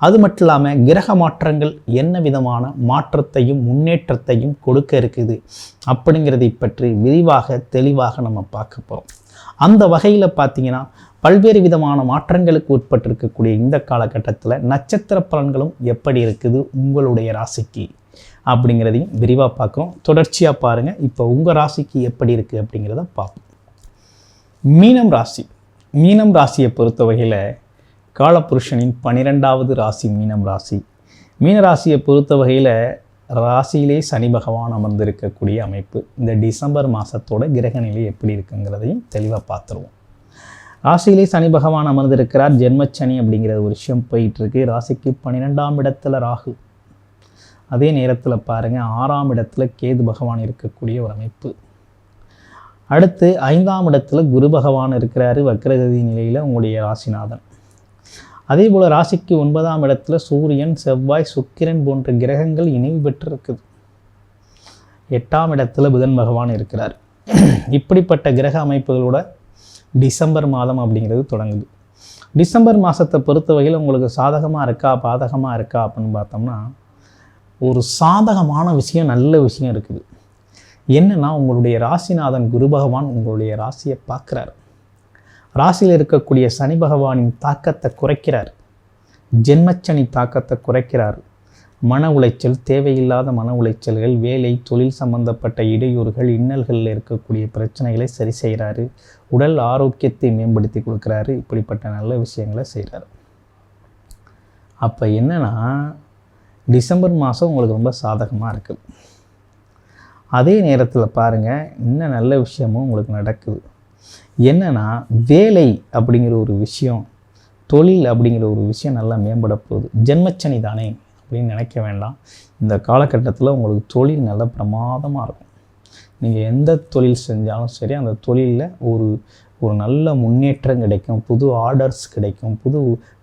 அது மட்டும் இல்லாமல் கிரக மாற்றங்கள் என்ன விதமான மாற்றத்தையும் முன்னேற்றத்தையும் கொடுக்க இருக்குது அப்படிங்கிறதை பற்றி விரிவாக தெளிவாக நம்ம பார்க்க போகிறோம் அந்த வகையில் பார்த்தீங்கன்னா பல்வேறு விதமான மாற்றங்களுக்கு உட்பட்டிருக்கக்கூடிய இந்த காலகட்டத்தில் நட்சத்திர பலன்களும் எப்படி இருக்குது உங்களுடைய ராசிக்கு அப்படிங்கிறதையும் விரிவாக பார்க்குறோம். தொடர்ச்சியாக பாருங்கள் இப்போ உங்கள் ராசிக்கு எப்படி இருக்குது அப்படிங்கிறத பார்ப்போம். மீனம் ராசி. மீனம் ராசியை பொறுத்த வகையில் காலபுருஷனின் பனிரெண்டாவது ராசி மீனம் ராசி. மீன ராசியை பொறுத்த வகையில் ராசியிலே சனி பகவான் அமர்ந்திருக்கக்கூடிய அமைப்பு. இந்த டிசம்பர் மாதத்தோட கிரக நிலை எப்படி இருக்குங்கிறதையும் தெளிவாக பார்த்துருவோம். ராசியிலே சனி பகவான் அமர்ந்திருக்கிறார். ஜென்மச்சனி அப்படிங்கிற ஒரு விஷயம் போயிட்டுருக்கு. ராசிக்கு பன்னிரெண்டாம் இடத்துல ராகு. அதே நேரத்தில் பாருங்கள் ஆறாம் இடத்துல கேது பகவான் இருக்கக்கூடிய ஒரு அமைப்பு. அடுத்து ஐந்தாம் இடத்துல குரு பகவான் இருக்கிறாரு. வக்ரகதி நிலையில் உங்களுடைய ராசிநாதன். அதே போல் ராசிக்கு ஒன்பதாம் இடத்துல சூரியன் செவ்வாய் சுக்கிரன் போன்ற கிரகங்கள் இணைவு பெற்றிருக்குது. எட்டாம் இடத்துல புதன் பகவான் இருக்கிறார். இப்படிப்பட்ட கிரக அமைப்புகளோட டிசம்பர் மாதம் அப்படிங்கிறது தொடங்குது. டிசம்பர் மாதத்தை பொறுத்த வகையில் உங்களுக்கு சாதகமாக இருக்கா பாதகமாக இருக்கா அப்படின்னு பார்த்தோம்னா ஒரு சாதகமான விஷயம் நல்ல விஷயம் இருக்குது. என்னன்னா உங்களுடைய ராசிநாதன் குரு பகவான் உங்களுடைய ராசியை பார்க்குறாரு. ராசியில் இருக்கக்கூடிய சனி பகவானின் தாக்கத்தை குறைக்கிறார். ஜென்மச்சனி தாக்கத்தை குறைக்கிறார். மன உளைச்சல் தேவையில்லாத மன உளைச்சல்கள் வேலை தொழில் சம்பந்தப்பட்ட இடையூறுகள் இன்னல்களில் இருக்கக்கூடிய பிரச்சனைகளை சரி செய்கிறாரு. உடல் ஆரோக்கியத்தை மேம்படுத்தி கொடுக்குறாரு. இப்படிப்பட்ட நல்ல விஷயங்களை செய்கிறாரு. அப்போ என்னென்னா டிசம்பர் மாதம் உங்களுக்கு ரொம்ப சாதகமாக இருக்குது. அதே நேரத்தில் பாருங்கள் இன்னும் நல்ல விஷயமும் உங்களுக்கு நடக்குது. என்னென்னா வேலை அப்படிங்கிற ஒரு விஷயம் தொழில் அப்படிங்கிற ஒரு விஷயம் நல்லா மேம்பட போகுது. ஜென்மச்சனி தானே அப்படின்னு நினைக்க வேண்டாம். இந்த காலகட்டத்தில் உங்களுக்கு தொழில் நல்ல பிரமாதமாக இருக்கும். நீங்கள் எந்த தொழில் செஞ்சாலும் சரி அந்த தொழிலில் ஒரு ஒரு நல்ல முன்னேற்றம் கிடைக்கும் புது ஆர்டர்ஸ் கிடைக்கும் புது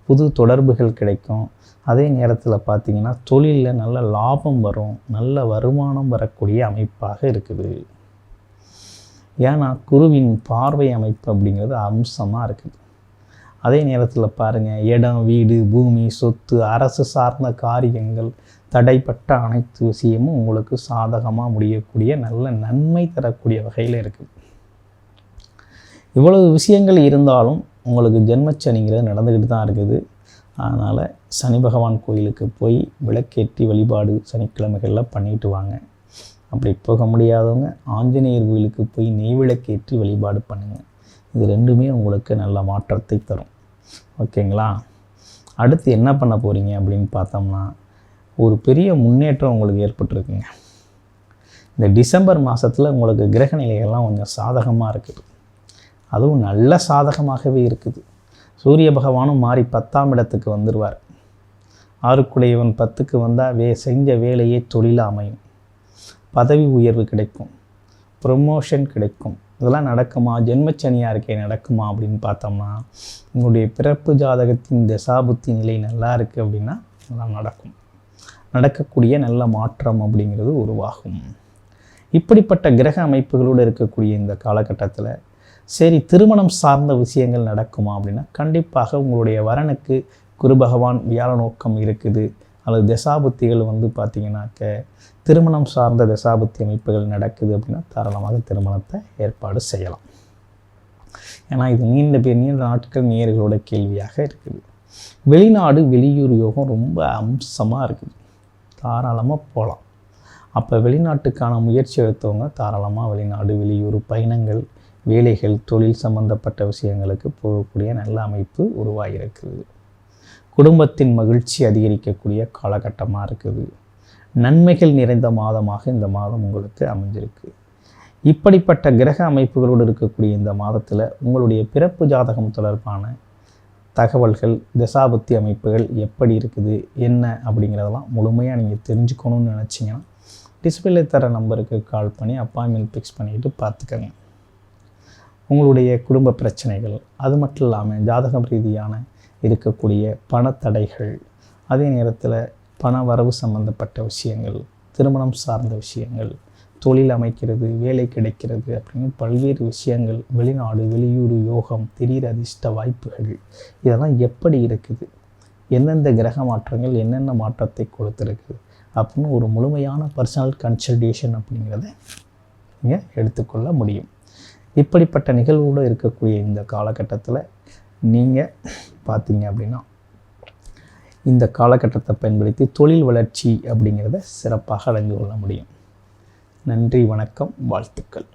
புது தொடர்புகள் கிடைக்கும். அதே நேரத்தில் பார்த்தீங்கன்னா தொழிலில் நல்ல லாபம் வரும் நல்ல வருமானம் வரக்கூடிய அமைப்பாக இருக்குது. ஏன்னா குருவின் பார்வை அமைப்பு அப்படிங்கிறது அம்சமாக இருக்குது. அதே நேரத்தில் பாருங்கள் இடம் வீடு பூமி சொத்து அரசு சார்ந்த காரியங்கள் தடைப்பட்ட அனைத்து விஷயமும் உங்களுக்கு சாதகமாக முடியக்கூடிய நல்ல நன்மை தரக்கூடிய வகையில் இருக்குது. இவ்வளவு விஷயங்கள் இருந்தாலும் உங்களுக்கு ஜென்மச்சனிங்கிறது நடந்துக்கிட்டு தான் இருக்குது. அதனால் சனி பகவான் கோயிலுக்கு போய் விளக்கேற்றி வழிபாடு சனிக்கிழமைகளில் பண்ணிட்டு வாங்க. அப்படி போக முடியாதவங்க ஆஞ்சநேயர் கோயிலுக்கு போய் நெய்விளக்கேற்றி வழிபாடு பண்ணுங்கள் இது ரெண்டுமே உங்களுக்கு நல்ல மாற்றத்தை தரும். ஓகேங்களா? அடுத்து என்ன பண்ண போகிறீங்க அப்படின்னு பார்த்தோம்னா ஒரு பெரிய முன்னேற்றம் உங்களுக்கு ஏற்பட்டிருக்குங்க. இந்த டிசம்பர் மாதத்தில் உங்களுக்கு கிரக நிலைகள்லாம் கொஞ்சம் சாதகமாக இருக்குது. அதுவும் நல்ல சாதகமாகவே இருக்குது. சூரிய பகவானும் மாறி பத்தாம் இடத்துக்கு வந்துடுவார் ஆறுக்குடையவன் பத்துக்கு வந்தால் வே செஞ்ச வேலையே தொழில் அமையும். பதவி உயர்வு கிடைக்கும். ப்ரொமோஷன் கிடைக்கும். இதெல்லாம் நடக்குமா? ஜென்மச்சனியாக இருக்கே நடக்குமா அப்படின்னு பார்த்தோம்னா உங்களுடைய பிறப்பு ஜாதகத்தின் தசாபுத்தி நிலை நல்லா இருக்குது அப்படின்னா இதெல்லாம் நடக்கும். நடக்கக்கூடிய நல்ல மாற்றம் அப்படிங்கிறது உருவாகும். இப்படிப்பட்ட கிரக அமைப்புகளோடு இருக்கக்கூடிய இந்த காலகட்டத்தில் சரி திருமணம் சார்ந்த விஷயங்கள் நடக்குமா அப்படின்னா கண்டிப்பாக உங்களுடைய வரனுக்கு குரு பகவான் வியாழ நோக்கம் இருக்குது. அல்லது தசாபுத்திகள் வந்து பார்த்திங்கனாக்க திருமணம் சார்ந்த தசாபுத்தி அமைப்புகள் நடக்குது அப்படின்னா தாராளமாக திருமணத்தை ஏற்பாடு செய்யலாம். ஏன்னா இது நீண்ட பேர் நீண்ட நாட்கள் நேர்களோட கேள்வியாக இருக்குது. வெளிநாடு வெளியூர் யோகம் ரொம்ப அம்சமாக இருக்குது. தாராளமாக போகலாம் அப்போ வெளிநாட்டுக்கான முயற்சி எடுத்தவங்க தாராளமாக வெளிநாடு வெளியூர் பயணங்கள் வேலைகள் தொழில் சம்பந்தப்பட்ட விஷயங்களுக்கு போகக்கூடிய நல்ல அமைப்பு உருவாகியிருக்குது குடும்பத்தின் மகிழ்ச்சி அதிகரிக்கக்கூடிய காலகட்டமாக இருக்குது. நன்மைகள் நிறைந்த மாதமாக இந்த மாதம் உங்களுக்கு அமைஞ்சிருக்கு. இப்படிப்பட்ட கிரக அமைப்புகளோடு இருக்கக்கூடிய இந்த மாதத்தில் உங்களுடைய பிறப்பு ஜாதகம் தொடர்பான தகவல்கள் தசாபுத்தி அமைப்புகள் எப்படி இருக்குது என்ன அப்படிங்கிறதெல்லாம் முழுமையாக நீங்கள் தெரிஞ்சுக்கணும்னு நினச்சிங்கன்னா டிஸ்பிளே தர நம்பருக்கு கால் பண்ணி அப்பாயின்மெண்ட் ஃபிக்ஸ் பண்ணிக்கிட்டு பார்த்துக்கங்க. உங்களுடைய குடும்ப பிரச்சனைகள் அது மட்டும் இல்லாமல் ஜாதகம் ரீதியான இருக்கக்கூடிய பணத்தடைகள் அதே நேரத்தில் பண வரவு சம்பந்தப்பட்ட விஷயங்கள் திருமணம் சார்ந்த விஷயங்கள் தொழில் அமைக்கிறது வேலை கிடைக்கிறது அப்படின்னு பல்வேறு விஷயங்கள் வெளிநாடு வெளியூர் யோகம் திடீர் அதிர்ஷ்ட வாய்ப்புகள் இதெல்லாம் எப்படி இருக்குது? எந்தெந்த கிரக மாற்றங்கள் என்னென்ன மாற்றத்தை கொடுத்துருக்குது அப்படின்னு ஒரு முழுமையான பர்சனல் கன்சல்டேஷன் அப்படிங்கிறத நீங்கள் எடுத்துக்கொள்ள முடியும். இப்படிப்பட்ட நிகழ்வோடு இருக்கக்கூடிய இந்த காலகட்டத்தில் நீங்கள் பார்த்தீங்க அப்படின்னா இந்த காலகட்டத்தை பயன்படுத்தி தொழில் வளர்ச்சி அப்படிங்கிறத சிறப்பாக அடைந்து கொள்ள முடியும். நன்றி வணக்கம் வாழ்த்துக்கள்.